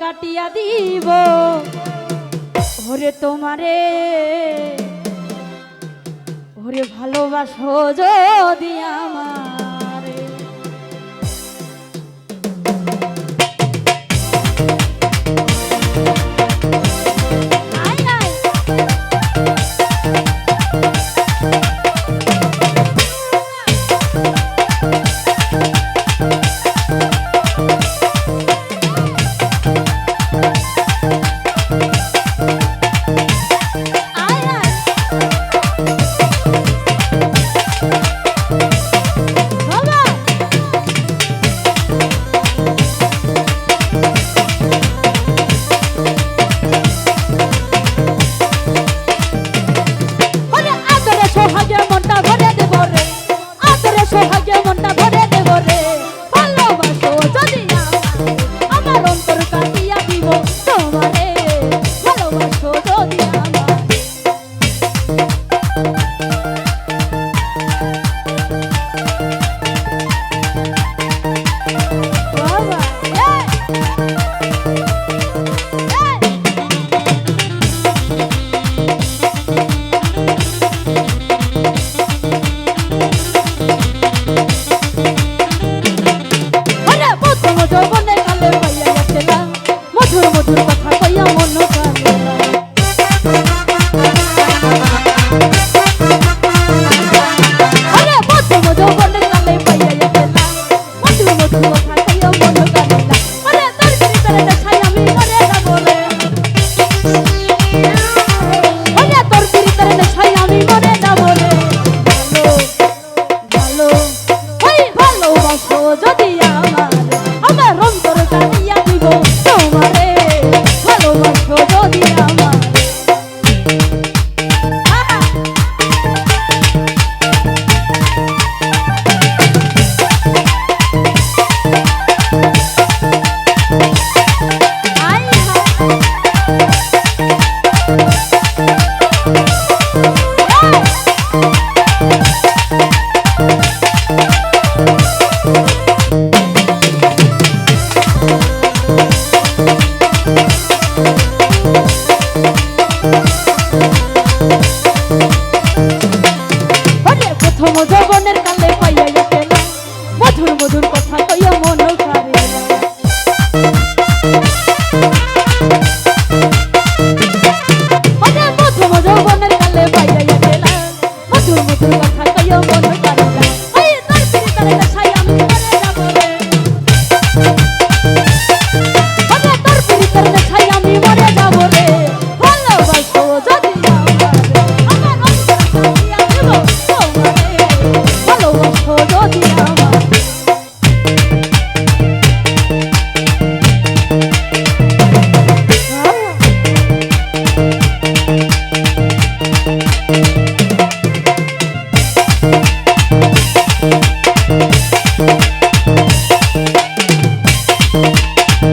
কাটিয়া দিব। ওরে তোমারে ওরে ভালোবাসো যদি আমারে Thank Thank you. প্রথম জবনের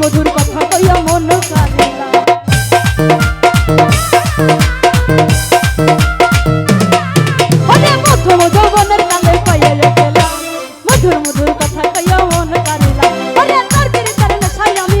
মধুর কথা কইয়া মন কাঁদে না। প্রথম যৌবনের কালে পাইয়া গেলাম মধুর মধুর কথা কইয়া মন কাঁদিলাম ওরে তোর বিড়ি তার নেশায় আমি